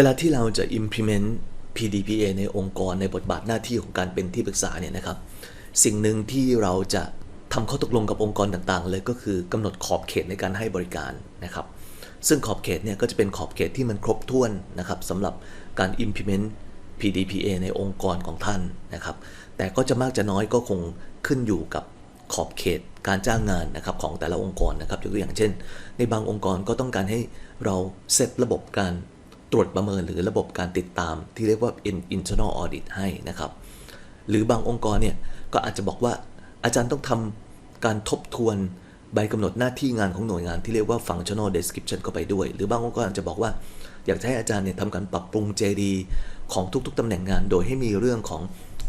เวลาที่เราจะ implement PDPA ในองค์กรในบทบาทหน้าที่ของการเป็นที่ปรึกษาเนี่ยนะครับ สิ่งหนึ่งที่เราจะทำข้อตกลงกับองค์กรต่างๆ เลยก็คือกำหนดขอบเขตในการให้บริการนะครับ ซึ่งขอบเขตเนี่ยก็จะเป็นขอบเขตที่มันครบถ้วนนะครับสำหรับการ implement PDPA ในองค์กรของท่านนะครับ แต่ก็จะมากจะน้อยก็คงขึ้นอยู่กับขอบเขตการจ้างงานนะครับของแต่ละองค์กรนะครับยกตัวอย่างเช่น ในบางองค์กรก็ต้องการให้เราเซตระบบการ ตรวจประเมินหรือระบบการติดตามที่เรียกว่า internal audit ให้นะครับ หรือบางองค์กรเนี่ยก็อาจจะบอกว่าอาจารย์ต้องทำการทบทวนใบกำหนดหน้าที่งานของหน่วยงานที่เรียกว่า functional description เข้าไปด้วย หรือบางองค์กรอาจจะบอกว่า อยากให้อาจารย์เนี่ยทำการปรับปรุง JD ของทุกๆตำแหน่งงาน โดยให้มีเรื่องของ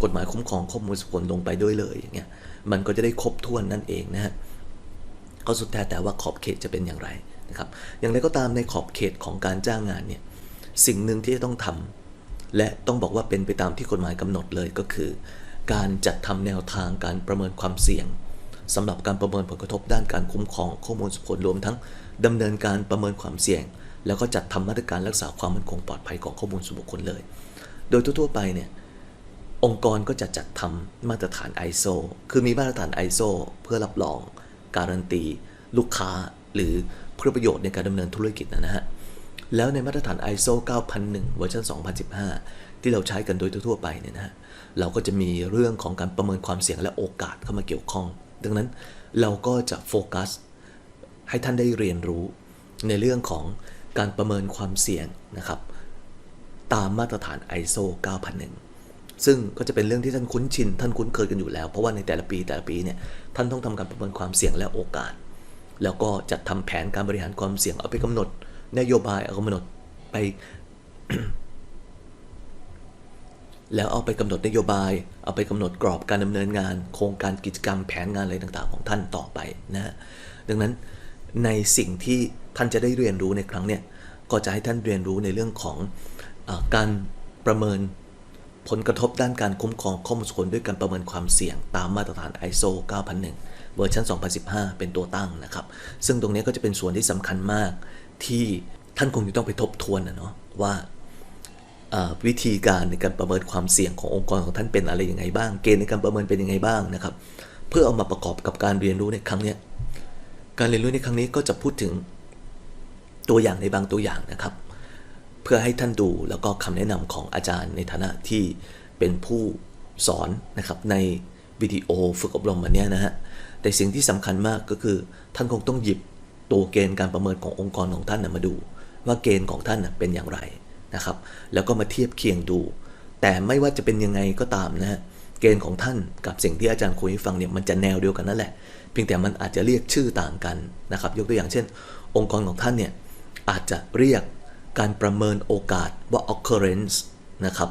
กฎหมายคุ้มครองข้อมูลส่วนลลงไปด้วยเลยอย่างเงี้ยมันก็จะได้ครบถ้วนนั่นเองนะฮะก็สุดแท้แต่ว่าขอบเขตจะเป็นอย่างไรนะครับอย่างไรก็ตามในขอบเขตของการจ้างงานเนี่ย สิ่งหนึ่งที่จะต้องทำและต้องบอกว่าเป็นไปตามที่กฎหมายกำหนดเลยก็คือ การจัดทำแนวทางการประเมินความเสี่ยงสำหรับการประเมินผลกระทบด้านการคุ้มครองข้อมูลส่วนรวมทั้งดำเนินการประเมินความเสี่ยง แล้วก็จัดทำมาตรการรักษาความมั่นคงปลอดภัยของข้อมูลส่วนบุคคลเลย โดยทั่วๆไปเนี่ยองค์กรก็จะจัดทำมาตรฐาน ISO คือมีมาตรฐาน ISO เพื่อรับรอง การันตี ลูกค้า หรือเพื่อประโยชน์ในการดำเนินธุรกิจนะฮะ แล้วในมาตรฐาน ISO 9001 เวอร์ชัน2015 ที่เราใช้กันโดยทั่วไปเนี่ยนะฮะเราก็จะมีเรื่องของการประเมินความเสี่ยงและโอกาสเข้ามาเกี่ยวข้อง ดังนั้นเราก็จะโฟกัสให้ท่านได้เรียนรู้ในเรื่องของการประเมินความเสี่ยงนะครับ ตามมาตรฐาน ISO 9001 ซึ่งก็จะเป็นเรื่องที่ท่านคุ้นชิน ท่านคุ้นเคยกันอยู่แล้ว เพราะว่าในแต่ละปีแต่ละปีเนี่ยท่านต้องทำการประเมินความเสี่ยงและโอกาส แล้วก็จัดทำแผนการบริหารความเสี่ยงเอาไปกำหนด นโยบายเอากำหนดไป แล้วเอาไปกำหนดนโยบาย เอาไปกำหนดกรอบการดำเนินงาน โครงการกิจกรรมแผนงานอะไรต่างๆ ของท่านต่อไปนะฮะดังนั้นในสิ่งที่ท่านจะได้เรียนรู้ในครั้งเนี้ยก็จะให้ท่านเรียนรู้ในเรื่องของอการประเมินผลกระทบด้านการคุ้มครองข้อมูลส่วนด้วยการประเมินความเสี่ยงตามมาตรฐาน ISO 9001 เวอร์ชัน2015 เป็นตัวตั้งนะครับ ซึ่งตรงนี้ก็จะเป็นส่วนที่สำคัญมาก ที่ท่านคงจะต้องไปทบทวนนะเนาะว่าวิธีการในการประเมินความเสี่ยงขององค์กรของท่านเป็นอะไรยังไงบ้าง เกณฑ์ในการประเมินเป็นยังไงบ้างนะครับ เพื่อเอามาประกอบกับการเรียนรู้ในครั้งนี้การเรียนรู้ในครั้งนี้ก็จะพูดถึงตัวอย่างในบางตัวอย่างนะครับ เพื่อให้ท่านดูแล้วก็คำแนะนำของอาจารย์ในฐานะที่เป็นผู้สอนนะครับในวิดีโอฝึกอบรมวันเนี้ยนะฮะแต่สิ่งที่สำคัญมากก็คือท่านคงต้องหยิบ ตัวเกณฑ์การประเมินขององค์กรของท่านนะมาดู ว่าเกณฑ์ของท่านนะเป็นอย่างไรนะครับ แล้วก็มาเทียบเคียงดู แต่ไม่ว่าจะเป็นยังไงก็ตามนะฮะเกณฑ์ของท่านกับสิ่งที่อาจารย์คุยให้ฟังเนี่ยมันจะแนวเดียวกันนั่นแหละ เพียงแต่มันอาจจะเรียกชื่อต่างกันนะครับ ยกตัวอย่างเช่น องค์กรของท่านเนี่ยอาจจะเรียกการประเมินโอกาสว่า occurrence นะครับ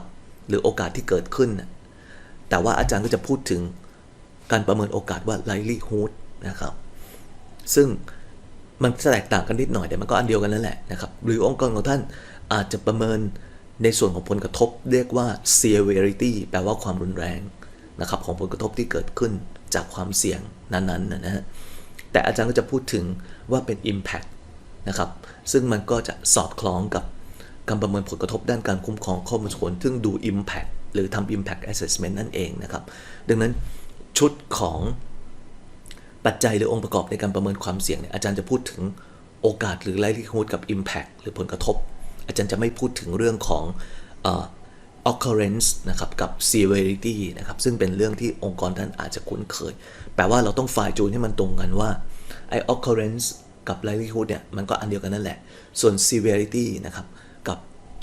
หรือโอกาสที่เกิดขึ้น แต่ว่าอาจารย์ก็จะพูดถึงการประเมินโอกาสว่า likelihood นะครับ ซึ่ง มันแตกต่างกันนิดหน่อยแต่มันก็อันเดียวกันนั่นแหละนะครับหรือองค์กรของท่านอาจจะประเมินในส่วนของผลกระทบเรียกว่า severity แปลว่าความรุนแรงนะครับของผลกระทบที่เกิดขึ้นจากความเสี่ยงนั้นๆนะฮะแต่อาจารย์ก็จะพูดถึงว่าเป็น impact นะครับซึ่งมันก็จะสอดคล้องกับการประเมินผลกระทบด้านการคุ้มครองข้อมูลส่วนซึ่งดู impact หรือทำ impact assessment นั่นเองนะครับ ดังนั้นชุดของ ปัจจัยหรือองค์ประกอบในการประเมินความเสี่ยงเนี่ยอาจารย์จะพูดถึงโอกาสหรือ likelihood กับ impact หรือผลกระทบ อาจารย์จะไม่พูดถึงเรื่องของออ occurrence นะครับกับ severity นะครับซึ่งเป็นเรื่องที่องค์กรท่านอาจจะคุ้นเคย แปลว่าเราต้องฝ่ายจูนให้มันตรงกันว่าไอ้ occurrence กับ likelihood เนี่ยมันก็อันเดียวกันนั่นแหละ ส่วน severity นะครับกับ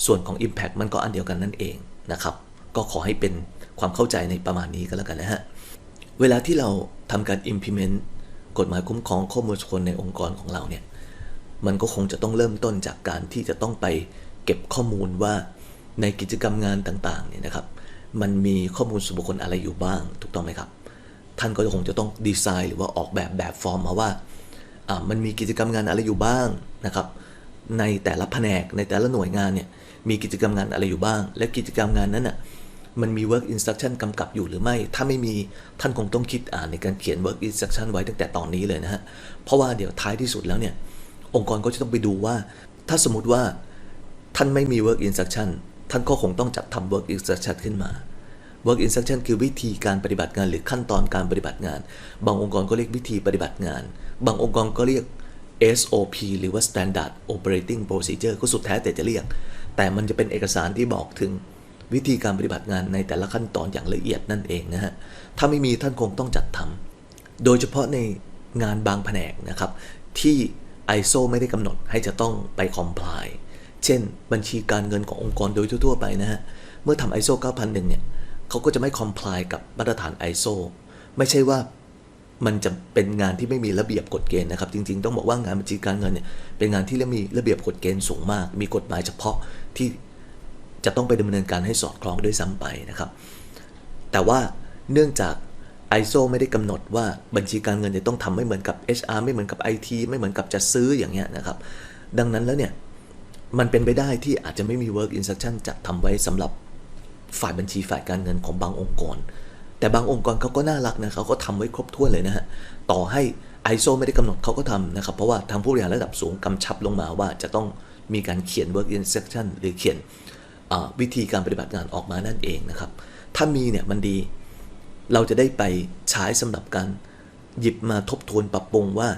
ส่วนของ impact มันก็อันเดียวกันนั่นเองนะครับ ก็ขอให้เป็นความเข้าใจในประมาณนี้ก็แล้วกันนะฮะ เวลาที่เราทำการ implement กฎหมายคุ้มครองข้อมูลส่วนคคลในองค์กรของเราเนี่ย มันก็คงจะต้องเริ่มต้นจากการที่จะต้องไปเก็บข้อมูลว่าในกิจกรรมงานต่างๆเนี่ยนะครับ มันมีข้อมูลส่วนบุคคลอะไรอยู่บ้าง ถูกต้องไหมครับ ท่านก็คงจะต้องดีไซน์หรือว่าออกแบบแบบฟอร์มมาว่าอ่ามันมีกิจกรรมงานอะไรอยู่บ้างนะครับ ในแต่ละแผนกในแต่ละหน่วยงานเนี่ยมีกิจกรรมงานอะไรอยู่บ้าง และกิจกรรมงานนั้นน่ะ มันมี work instruction กำกับอยู่หรือไม่ ถ้าไม่มีท่านคงต้องคิดอ่านในการเขียน work instruction ไว้ตั้งแต่ตอนนี้เลยนะฮะ เพราะว่าเดี๋ยวท้ายที่สุดแล้วเนี่ย องค์กรก็จะต้องไปดูว่า ถ้าสมมติว่าท่านไม่มี work instruction ท่านก็คงต้องจัดทำ work instruction ขึ้นมา work instruction คือวิธีการปฏิบัติงานหรือขั้นตอนการปฏิบัติงาน บางองค์กรก็เรียกวิธีปฏิบัติงาน บางองค์กรก็เรียก SOP หรือว่า Standard Operating Procedure ก็สุดแท้แต่จะเรียก แต่มันจะเป็นเอกสารที่บอกถึง วิธีการปฏิบัติงานในแต่ละขั้นตอนอย่างละเอียดนั่นเองนะฮะ ถ้าไม่มีท่านคงต้องจัดทำโดยเฉพาะในงานบางแผนกนะครับ ที่ ISO ไม่ได้กำหนดให้จะต้องไป comply เช่น บัญชีการเงินขององค์กรโดยทั่ว ๆ ไปนะฮะ เมื่อทำ ISO 9001 เนี่ยเขาก็จะไม่ comply กับมาตรฐาน ISO ไม่ใช่ว่ามันจะเป็นงานที่ไม่มีระเบียบกฎเกณฑ์นะครับ จริง ๆ ต้องบอกว่างานบัญชีการเงินเนี่ยเป็นงานที่มีระเบียบกฎเกณฑ์สูงมาก มีกฎหมายเฉพาะที่ จะต้องไปดำเนินการให้สอดคล้องด้วยซ้ำไปนะครับ แต่ว่าเนื่องจาก ISO ไม่ได้กำหนดว่าบัญชีการเงินจะต้องทำไม่เหมือนกับ HR ไม่เหมือนกับ IT ไม่เหมือนกับจะซื้ออย่างเงี้ยนะครับ ดังนั้นแล้วเนี่ย มันเป็นไปได้ที่อาจจะไม่มี work instruction จะทำไว้สำหรับฝ่ายบัญชีฝ่ายการเงินของบางองค์กร แต่บางองค์กรเขาก็น่ารักนะเขาก็ทำไว้ครบถ้วนเลยนะฮะต่อให้ ISO ไม่ได้กำหนดเขาก็ทำนะครับ เพราะว่าทางผู้บริหารระดับสูงกำชับลงมาว่าจะต้องมีการเขียน work instruction หรือเขียน วิธีการปฏิบัติงานออกมานั่นเองนะครับ ถ้ามีเนี่ยมันดี เราจะได้ไปใช้สำหรับการหยิบมาทบทวนปรับปรุงว่า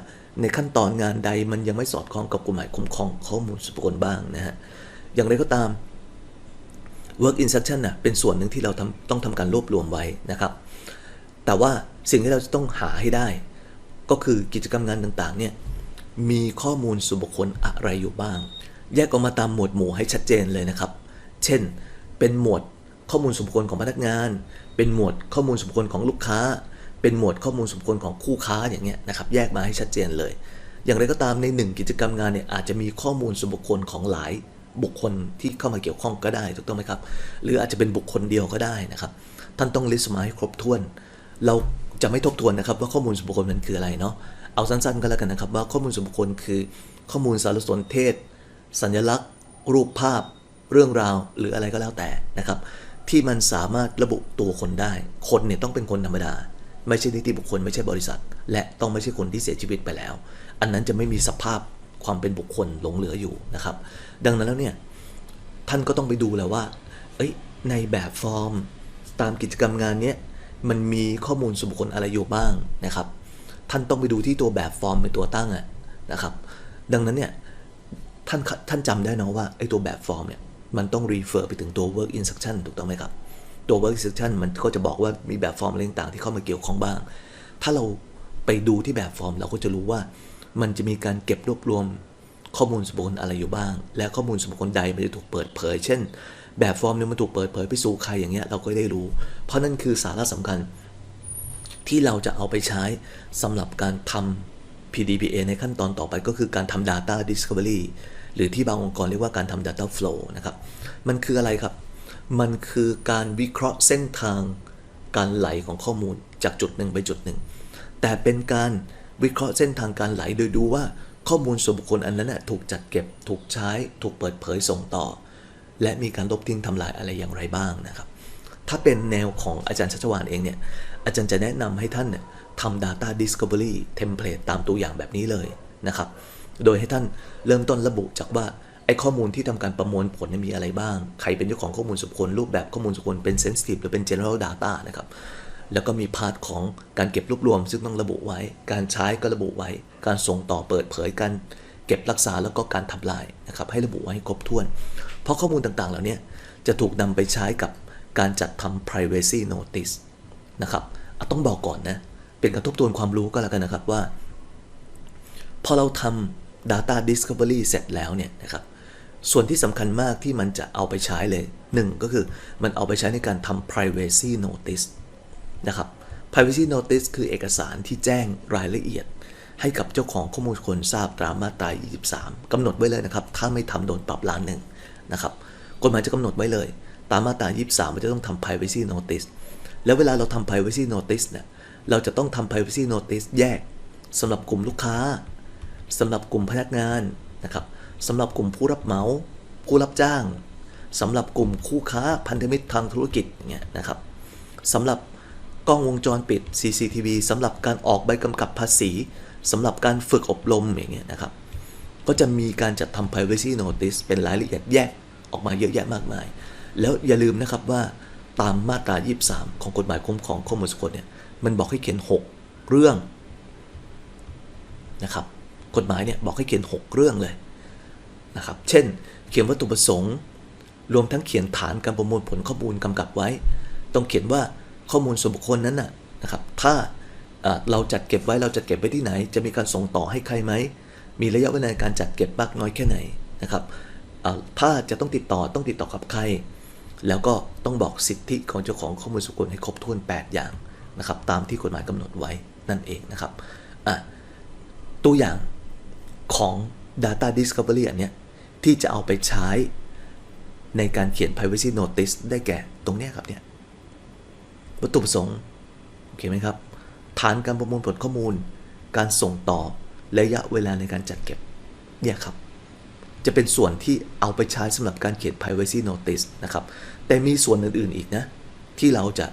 ในขั้นตอนงานใดมันยังไม่สอดคล้องกับกฎหมายคุ้มครองข้อมูลส่วนบุคคลบ้างนะฮะ อย่างไรก็ตาม work instruction น่ะเป็นส่วนหนึ่งที่เราต้องทำการรวบรวมไว้นะครับ แต่ว่าสิ่งที่เราจะต้องหาให้ได้ ก็คือกิจกรรมงานต่างๆเนี่ยมีข้อมูลส่วนบุคคลอะไรอยู่บ้าง แยกออกมาตามหมวดหมู่ให้ชัดเจนเลยนะครับ เช่น เป็นหมวดข้อมูลส่วนบุคคลของพนักงาน เป็นหมวดข้อมูลส่วนบุคคลของลูกค้า เป็นหมวดข้อมูลส่วนบุคคลของคู่ค้าอย่างเงี้ยนะครับ แยกมาให้ชัดเจนเลย อย่างไรก็ตามในหนึ่งกิจกรรมงานเนี่ยอาจจะมีข้อมูลส่วนบุคคลของหลายบุคคลที่เข้ามาเกี่ยวข้องก็ได้ถูกต้องไหมครับ หรืออาจจะเป็นบุคคลเดียวก็ได้นะครับ ท่านต้องลิสต์มาให้ครบถ้วน เราจะไม่ทบทวนนะครับว่าข้อมูลส่วนบุคคลมันคืออะไรเนาะ เอาสั้นๆก็แล้วกันนะครับว่าข้อมูลส่วนบุคคลคือ ข้อมูลสารสนเทศ สัญลักษณ์ รูปภาพ เรื่องราวหรืออะไรก็แล้วแต่นะครับ ที่มันสามารถระบุตัวคนได้ คนเนี่ยต้องเป็นคนธรรมดา ไม่ใช่นิติบุคคลไม่ใช่บริษัท และต้องไม่ใช่คนที่เสียชีวิตไปแล้ว อันนั้นจะไม่มีสภาพความเป็นบุคคลหลงเหลืออยู่นะครับ ดังนั้นแล้วเนี่ยท่านก็ต้องไปดูแล้วว่าเอ้ยในแบบฟอร์มตามกิจกรรมงานเนี้ยมันมีข้อมูลส่วนบุคคลอะไรอยู่บ้างนะครับ ท่านต้องไปดูที่ตัวแบบฟอร์มเป็นตัวตั้งอะนะครับ ดังนั้นเนี่ยท่านท่านจำได้นะว่าไอ้ตัวแบบฟอร์มเนี่ย มันต้อง refer ไปถึงตัว work instruction ถูกต้องไหมครับ ตัว work instruction มันก็จะบอกว่ามีแบบฟอร์มอะไรต่างๆที่เข้ามาเกี่ยวข้องบ้าง ถ้าเราไปดูที่แบบฟอร์มเราก็จะรู้ว่า มันจะมีการเก็บรวบรวมข้อมูลส่วนบุคคลอะไรอยู่บ้าง และข้อมูลส่วนบุคคลใดมันจะถูกเปิดเผย เช่น แบบฟอร์มเนี่ยมันถูกเปิดเผยไปสู่ใครอย่างเงี้ยเราก็ได้รู้ เพราะนั่นคือสาระสำคัญ ที่เราจะเอาไปใช้สำหรับการทำ PDPA ในขั้นตอนต่อไปก็คือการทำ Data Discovery หรือที่บางองค์กรเรียกว่าการทำ Data Flow นะครับ มันคืออะไรครับ มันคือการวิเคราะห์เส้นทางการไหลของข้อมูลจากจุดหนึ่งไปจุดหนึ่ง แต่เป็นการวิเคราะห์เส้นทางการไหลโดยดูว่าข้อมูลส่วนบุคคลอันนั้นนะถูกจัดเก็บ ถูกใช้ ถูกเปิดเผยส่งต่อ และมีการลบทิ้งทำลายอะไรอย่างไรบ้างนะครับ ถ้าเป็นแนวของอาจารย์ชัชวานเองเนี่ย อาจารย์จะแนะนำให้ท่านเนี่ยทำ data discovery template ตามตัวอย่างแบบนี้เลยนะครับ โดยให้ท่านเริ่มต้นระบุจากว่าไอ้ข้อมูลที่ทำการประมวลผลมีอะไรบ้าง ใครเป็นเจ้าของข้อมูลส่วนบุคคลรูปแบบข้อมูลส่วนบุคคลเป็น sensitive หรือเป็น general data นะครับ แล้วก็มีพาร์ทของการเก็บรวบรวม ซึ่งต้องระบุไว้ การใช้ก็ระบุไว้ การส่งต่อเปิดเผยการเก็บรักษาแล้วก็การทำลายนะครับให้ระบุไว้ให้ครบถ้วน เพราะข้อมูลต่างๆ เหล่านี้จะถูกนำไปใช้กับการจัดทำ privacy notice นะครับต้องบอกก่อนนะ เป็นการทบทวนความรู้ก็แล้วกันนะครับว่า พอเราทำ data discovery เสร็จแล้วเนี่ยนะครับส่วนที่สำคัญมากที่มันจะเอาไปใช้เลยหนึ่งก็คือมันเอาไปใช้ในการทำ privacy notice นะครับ privacy notice คือเอกสารที่แจ้งรายละเอียด ให้กับเจ้าของข้อมูลคนทราบตามมาตรา 23 กำหนดไว้เลยนะครับ ถ้าไม่ทำโดนปรับล้านหนึ่งนะครับ กฎหมายจะกำหนดไว้เลย ตามมาตรา 23 มันจะต้องทำ privacy notice แล้วเวลาเราทำ privacy notice เนี่ย เราจะต้องทำ privacy notice แยกสำหรับกลุ่มลูกค้า สำหรับกลุ่มพนักงานนะครับสำหรับกลุ่มผู้รับเหมาผู้รับจ้างสำหรับกลุ่มคู่ค้าพันธมิตรทางธุรกิจอย่างเงี้ยนะครับสำหรับกล้องวงจรปิด CCTV สำหรับการออกใบกำกับภาษีสำหรับการฝึกอบรมอย่างเงี้ยนะครับ ก็จะมีการจัดทำ privacy notice เป็นรายละเอียดแยกอกมาเยอะแยะมากมาย แล้วอย่าลืมนะครับว่าตามมาตรา 23 ของกฎหมายคุ้มครองข้อมูลส่วนบุคคลเนี่ย มันบอกให้เขียน 6 เรื่องนะครับ กฎหมายเนี่ยบอกให้เขียน 6 เรื่องเลยนะครับ เช่น เขียนวัตถุประสงค์ รวมทั้งเขียนฐานการประมวลผลข้อมูลกำกับไว้ ต้องเขียนว่าข้อมูลส่วนบุคคลนั้นน่ะนะครับ ถ้าเราจัดเก็บไว้เราจัดเก็บไว้ที่ไหน จะมีการส่งต่อให้ใครไหม มีระยะเวลาในการจัดเก็บมากน้อยแค่ไหนนะครับ ถ้าจะต้องติดต่อต้องติดต่อกับใคร แล้วก็ต้องบอกสิทธิของเจ้าของข้อมูลส่วนบุคคลให้ครบถ้วน 8 อย่างนะครับ ตามที่กฎหมายกำหนดไว้นั่นเองนะครับ ตัวอย่าง ของ Data Discovery อันเนี้ยที่จะเอาไปใช้ในการเขียน Privacy Notice ได้แก่ตรงเนี้ยครับเนี่ยวัตถุประสงค์ โอเคไหมครับ ฐานการประมวลผลข้อมูล การส่งต่อระยะเวลาในการจัดเก็บ เนี่ยครับ จะเป็นส่วนที่เอาไปใช้สำหรับการเขียน privacy notice นะครับ แต่มีส่วนอื่นๆอีกนะ ที่เราจะ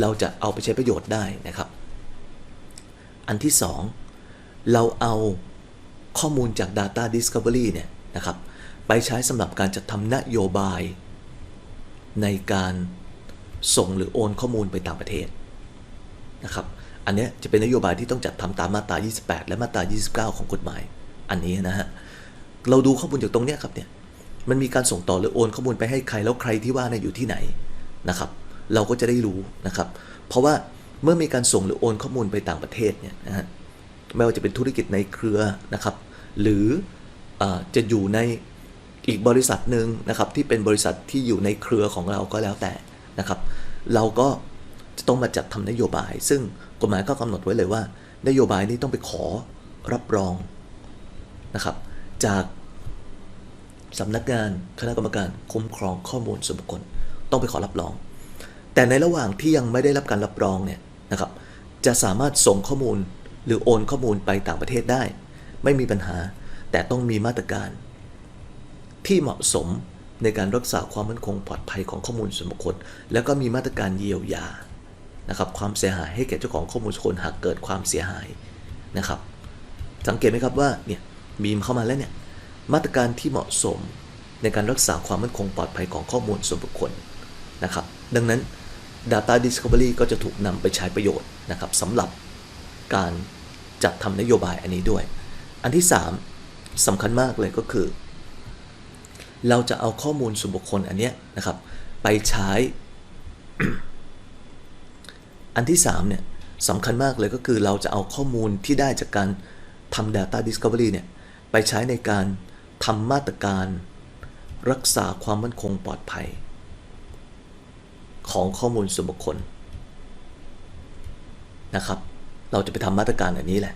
เราจะเอาไปใช้ประโยชน์ได้นะครับ อันที่สองเราเอา ข้อมูลจาก Data Discovery เนี่ยนะครับไปใช้สำหรับการจัดทำนโยบาย ในการส่งหรือโอนข้อมูลไปต่างประเทศนะครับอันนี้จะเป็นนโยบายที่ต้องจัดทำตามมาตรา 28 และมาตรา 29 ของกฎหมาย อันนี้นะฮะเราดูข้อมูลจากตรงเนี้ยครับเนี่ยมันมีการส่งต่อหรือโอนข้อมูลไปให้ใครแล้วใครที่ว่าเนี่ยอยู่ที่ไหนนะครับ เราก็จะได้รู้นะครับ เพราะว่าเมื่อมีการส่งหรือโอนข้อมูลไปต่างประเทศเนี่ยนะฮะ ไม่ว่าจะเป็นธุรกิจในเครือนะครับ หรืออจะอยู่ในอีกบริษัทหนึ่งนะครับที่เป็นบริษัทที่อยู่ในเครือของเราก็แล้วแต่นะครับ เราก็จะต้องมาจัดทำนโยบาย ซึ่งกฎหมายก็กำหนดไว้เลยว่า นโยบายนี้ต้องไปขอรับรองนะครับ จากสำนักงานคณะกรรมการคุ้มครองข้อมูลส่วนบุคคล ต้องไปขอรับรอง แต่ในระหว่างที่ยังไม่ได้รับการรับรองเนี่ยนะครับจะสามารถส่งข้อมูล หรือโอนข้อมูลไปต่างประเทศได้ ไม่มีปัญหาแต่ต้องมีมาตรการ ที่เหมาะสมในการรักษาความมั่นคงปลอดภัยของข้อมูลส่วนบุคคล แล้วก็มีมาตรการเยียวยานะครับความเสียหายให้แก่เจ้าของข้อมูลส่วนบุคคลหากเกิดความเสียหายนะครับ สังเกตไหมครับว่าเนี่ยมีมเข้ามาแล้วเนี่ยมาตรการที่เหมาะสมในการรักษาความมั่นคงปลอดภัยของข้อมูลส่วนบุคคลนะครับ ดังนั้น Data Discovery ก็จะถูกนำไปใช้ประโยชน์นะครับสำหรับการ จัดทำนโยบายอันนี้ด้วย อันที่ 3สำคัญมากเลยก็คือ เราจะเอาข้อมูลส่วนบุคคลอันเนี้ยนะครับ ไปใช้ อันที่3เนี่ยสำคัญมากเลยก็คือเราจะเอาข้อมูลที่ได้จากการทำ Data Discovery เนี่ยไปใช้ในการทำมาตรการรักษาความมั่นคงปลอดภัย ของข้อมูลส่วนบุคคลนะครับ เราจะไปทำมาตรการอันนี้แหละ